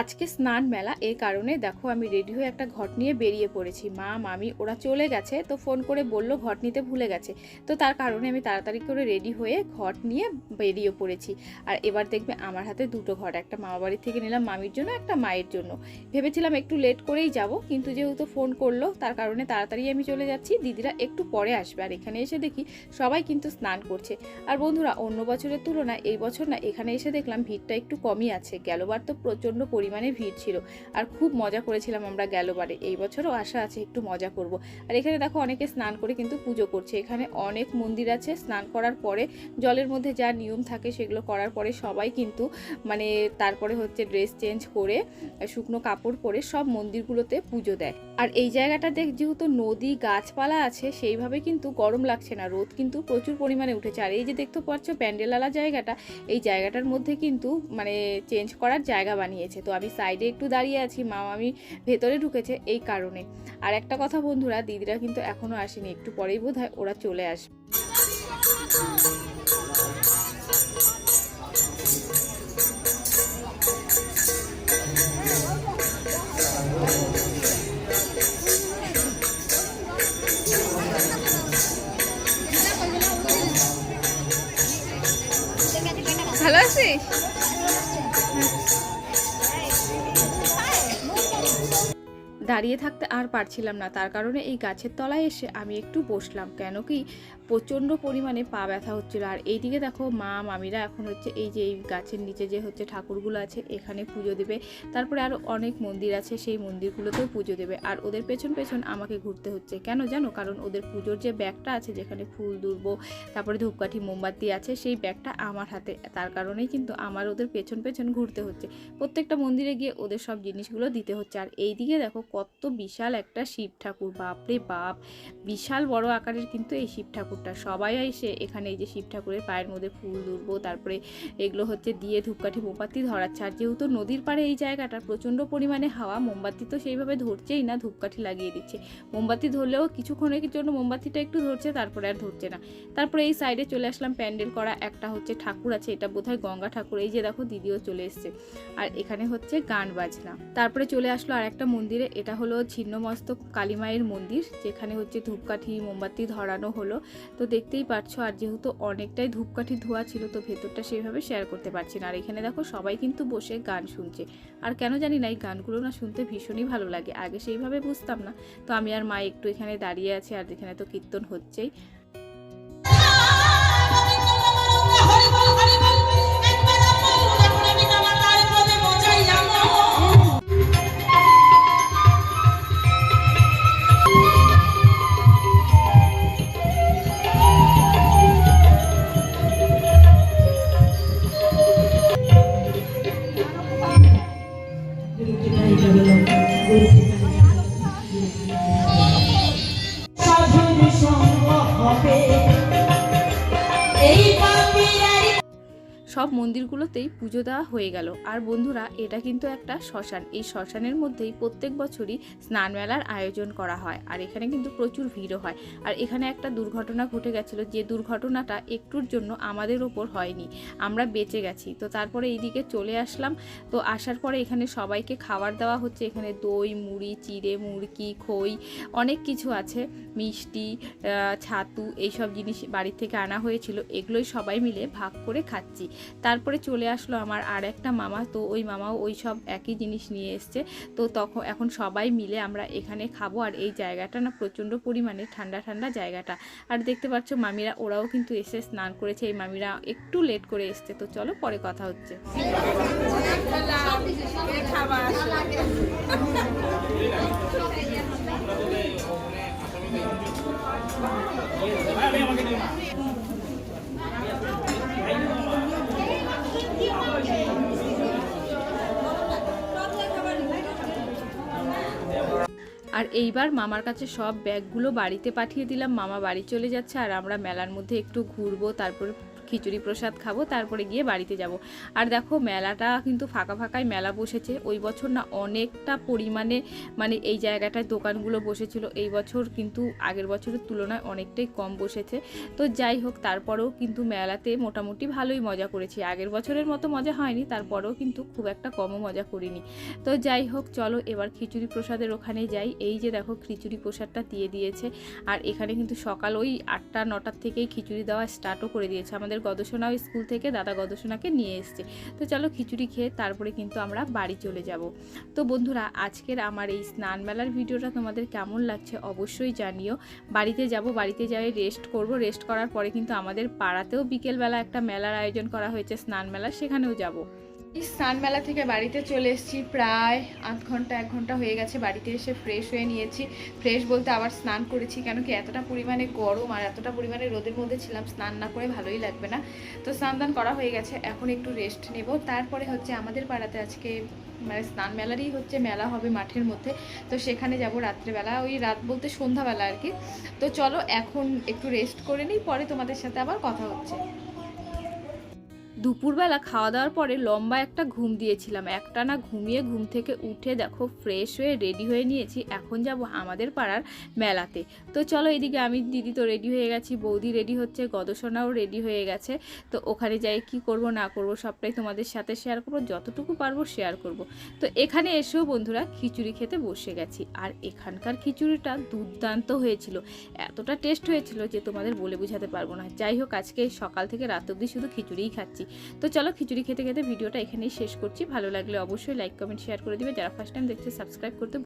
আজকে স্নান মেলা এই কারণে দেখো আমি রেডি হয়ে একটা ঘট নিয়ে বেরিয়ে পড়েছি। মা, মামি, ওরা চলে গেছে তো ফোন করে বলল ঘট নিতে ভুলে গেছে। তো তার কারণে আমি তাড়াতাড়ি করে রেডি হয়ে ঘট নিয়ে বেরিয়ে পড়েছি। আর এবার দেখবে আমার হাতে দুটো ঘট, একটা মামা বাড়ির থেকে নিলাম মামির জন্য, একটা মায়ের জন্য। ভেবেছিলাম একটু লেট করেই যাব, কিন্তু যেহেতু ফোন করল, তার কারণে তাড়াতাড়ি আমি চলে যাচ্ছি, দিদিরা একটু পরে আসবে। আর এখানে এসে দেখি সবাই কিন্তু স্নান করছে। আর বন্ধুরা, অন্য বছরের তুলনায় এই বছর না, এখানে এসে দেখলাম ভিড়টা একটু কমই আছে। গেলবার তো প্রচণ্ড পরিমাণে ভিড় ছিল। আর খুব মজা করেছিলাম আমরা গেলবারে। এই বছরও আশা আছে একটু মজা করব। আর এখানে দেখো অনেকে স্নান করে কিন্তু পুজো করছে। এখানে অনেক মন্দির আছে। স্নান করার পরে জলের মধ্যে যা নিয়ম থাকে সেগুলো করার পরে সবাই কিন্তু মানে তারপরে হচ্ছে ড্রেস চেঞ্জ করে, শুকনো কাপড় পরে সব মন্দিরগুলোতে পুজো দেয়। আর এই জায়গাটা দেখ যেহেতু নদী গাছপালা আছে, সেইভাবে কিন্তু গরম লাগছে না। রোদ কিন্তু প্রচুর পরিমাণে উঠেছে। আর এই যে দেখতে পাচ্ছ প্যান্ডেলালা জায়গাটা, এই জায়গাটার মধ্যে কিন্তু মানে চেঞ্জ করার জায়গা বানিয়েছে। তো আমি সাইডে একটু দাঁড়িয়ে আছি মা আমি ভেতরে ঢুকেছে এই কারণে। আর একটা কথা বন্ধুরা, দিদিরা কিন্তু এখনও আসেনি, একটু পরেই বোধ ওরা চলে আসবে। ভালো আছিস? দাঁড়িয়ে থাকতে আর পারছিলাম না। তার কারণে এই গাছের তলায় এসে আমি একটু বসলাম। কেন কি প্রচণ্ড পরিমাণে পা ব্যথা হচ্ছিল। আর এইদিকে দেখো মা, মামিরা এখন হচ্ছে এই যে এই গাছের নিচে যে হচ্ছে ঠাকুরগুলো আছে, এখানে পুজো দেবে। তারপরে আরও অনেক মন্দির আছে, সেই মন্দিরগুলোতেও পুজো দেবে। আর ওদের পেছন পেছন আমাকে ঘুরতে হচ্ছে। কেন জানো? কারণ ওদের পুজোর যে ব্যাগটা আছে, যেখানে ফুল, দুর্ব, তারপরে ধূপকাঠি, মোমবাতি আছে, সেই ব্যাগটা আমার হাতে। তার কারণেই কিন্তু আমার ওদের পেছন পেছন ঘুরতে হচ্ছে। প্রত্যেকটা মন্দিরে গিয়ে ওদের সব জিনিসগুলো দিতে হচ্ছে। আর এই দিকে দেখো কত বিশাল একটা শিব ঠাকুর। বাপরে বাপ! বিশাল বড় আকারের কিন্তু এই শিব ঠাকুরটা সবাই এসে এখানে এই যে শিব ঠাকুরের পায়ের মধ্যে ফুল দুর্ব তারপরে এগুলো হচ্ছে দিয়ে ধূপকাঠি, মোমবাতি ধরাচ্ছে। আর যেহেতু নদীর পাড়ে এই জায়গাটা প্রচণ্ড পরিমাণে হাওয়া, মোমবাতি তো সেইভাবে ধরছেই না, ধূপকাঠি লাগিয়ে দিচ্ছে। মোমবাতি ধরলেও কিছুক্ষণের জন্য মোমবাতিটা একটু ধরছে, তারপরে আর ধরছে না। তারপরে এই সাইডে চলে আসলাম প্যান্ডেল করা, একটা হচ্ছে ঠাকুর আছে, এটা বোধহয় গঙ্গা ঠাকুর, এই যে দেখো দিদিও চলে এসছে। আর এখানে হচ্ছে গান বাজনা। তারপরে চলে আসলো আর একটা মন্দিরে, এটা হলো ছিন্নমস্তক কালীমায়ের মন্দির, যেখানে হচ্ছে ধূপকাঠি, মোমবাতি ধরানো হলো। তো দেখতেই পাচ্ছ আর যেহেতু অনেকটাই ধূপকাঠি ধোয়া ছিল, তো ভেতরটা সেভাবে শেয়ার করতে পারছি না। আর এখানে দেখো, সবাই কিন্তু বসে গান শুনছে। আর কেন জানি না, এই গানগুলো না শুনতে ভীষণই ভালো লাগে। আগে সেইভাবে বুঝতাম না। তো আমি আর মা একটু এখানে দাঁড়িয়ে আছি, আর এখানে তো কীর্তন হচ্ছেই। সাধুর সব মন্দিরগুলোতেই পুজো দেওয়া হয়ে গেল। আর বন্ধুরা, এটা কিন্তু একটা শ্মশান। এই শ্মশানের মধ্যেই প্রত্যেক বছরই স্নান মেলার আয়োজন করা হয়। আর এখানে কিন্তু প্রচুর ভিড়ও হয়। আর এখানে একটা দুর্ঘটনা ঘটে গেছিল। যে দুর্ঘটনাটা একটুর জন্য আমাদের ওপর হয়নি। আমরা বেঁচে গেছি। তো তারপরে এইদিকে চলে আসলাম। তো আসার পরে এখানে সবাইকে খাবার দেওয়া হচ্ছে। এখানে দই, মুড়ি, চিড়ে, মুরকি, খই, অনেক কিছু আছে। মিষ্টি ছাতু, এইসব জিনিস বাড়ি থেকে আনা হয়েছিল। এগুলোই সবাই মিলে ভাগ করে খাচ্ছি। তারপরে চলে আসলো আমার আর একটা মামা। তো ওই মামাও ওই সব একই জিনিস নিয়ে এসছে। তো তখন এখন সবাই মিলে আমরা এখানে খাব। আর এই জায়গাটা না প্রচণ্ড পরিমাণে ঠান্ডা ঠান্ডা জায়গাটা। আর দেখতে পাচ্ছ মামিরা, ওরাও কিন্তু এসে স্নান করেছে। এই মামিরা একটু লেট করে এসছে। তো চলো পরে কথা হচ্ছে। আর এইবার মামার কাছে সব ব্যাগগুলো বাড়িতে পাঠিয়ে দিলাম। মামা বাড়ি চলে যাচ্ছে আর আমরা মেলার মধ্যে একটু ঘুরবো, তারপর খিচুড়ি প্রসাদ খাব, তারপরে গিয়ে বাড়িতে যাব। আর দেখো, মেলাটা কিন্তু ফাঁকা ফাঁকায় মেলা বসেছে। ওই বছর না অনেকটা পরিমাণে মানে এই জায়গাটায় দোকানগুলো বসেছিল। এই বছর কিন্তু আগের বছরের তুলনায় অনেকটাই কম বসেছে। তো যাই হোক, তারপরেও কিন্তু মেলাতে মোটামুটি ভালোই মজা করেছি। আগের বছরের মতো মজা হয়নি, তারপরেও কিন্তু খুব একটা কমও মজা করিনি। তো যাই হোক, চলো এবার খিচুড়ি প্রসাদের ওখানে যাই। এই যে দেখো, খিচুড়ি প্রসাদটা দিয়ে দিয়েছে। আর এখানে কিন্তু সকাল ওই আটটা, নটার থেকেই খিচুড়ি দেওয়া স্টার্টও করে দিয়েছে। আমাদের গদসোনাও স্কুল থেকে দাদা গদসোনাকে নিয়ে এসছে। তো চলো খিচুড়ি খেয়ে তারপরে কিন্তু আমরা বাড়ি চলে যাব। তো বন্ধুরা, আজকের আমার এই স্নান মেলার ভিডিওটা তোমাদের কেমন লাগছে অবশ্যই জানিও। বাড়িতে যাব, বাড়িতে যাই রেস্ট করব। রেস্ট করার পরে কিন্তু আমাদের পাড়াতেও বিকেলবেলা একটা মেলার আয়োজন করা হয়েছে, স্নান মেলা সেখানেও যাব। এই স্নান মেলা থেকে বাড়িতে চলে এসেছি প্রায় আধ ঘণ্টা, এক ঘণ্টা হয়ে গেছে। বাড়িতে এসে ফ্রেশ হয়ে নিয়েছি। ফ্রেশ বলতে আবার স্নান করেছি কেন কি এতটা পরিমাণে গরম আর এতটা পরিমাণে রোদের মধ্যে ছিলাম, স্নান না করে ভালোই লাগবে না। তো স্নান দান করা হয়ে গেছে, এখন একটু রেস্ট নেব। তারপরে হচ্ছে আমাদের পাড়াতে আজকে মানে স্নান মেলারই হচ্ছে মেলা হবে মাঠের মধ্যে। তো সেখানে যাব রাত্রেবেলা, ওই রাত বলতে সন্ধ্যাবেলা আর কি। তো চলো এখন একটু রেস্ট করে নিই, পরে তোমাদের সাথে আবার কথা হচ্ছে। দুপুরবেলা খাওয়া দাওয়ার পরে লম্বা একটা ঘুম দিয়েছিলাম। একটা না ঘুমিয়ে ঘুম থেকে উঠে দেখো ফ্রেশ হয়ে রেডি হয়ে নিয়েছি। এখন যাব আমাদের পাড়ার মেলাতে। তো চলো এদিকে আমি, দিদি তো রেডি হয়ে গেছি, বৌদি রেডি হচ্ছে, গদসোনাও রেডি হয়ে গেছে। তো ওখানে যাই কি করব, না করব, সবটাই তোমাদের সাথে শেয়ার করব, যতটুকু পারব শেয়ার করব। তো এখানে এসেও বন্ধুরা খিচুড়ি খেতে বসে গেছি। আর এখানকার খিচুড়িটা দুর্দান্ত হয়েছিল। এতটা টেস্ট হয়েছিল যে তোমাদের বলে বোঝাতে পারব না। যাই হোক, আজকে সকাল থেকে রাত অবধি শুধু খিচুড়িই খাচ্ছি। তো চলো খিচুড়ি খেতে খেতে ভিডিওটা এখানেই শেষ করছি। ভালো লাগলে অবশ্যই লাইক কমেন্ট শেয়ার করে দিবে। যারা ফার্স্ট টাইম দেখছে সাবস্ক্রাইব করতে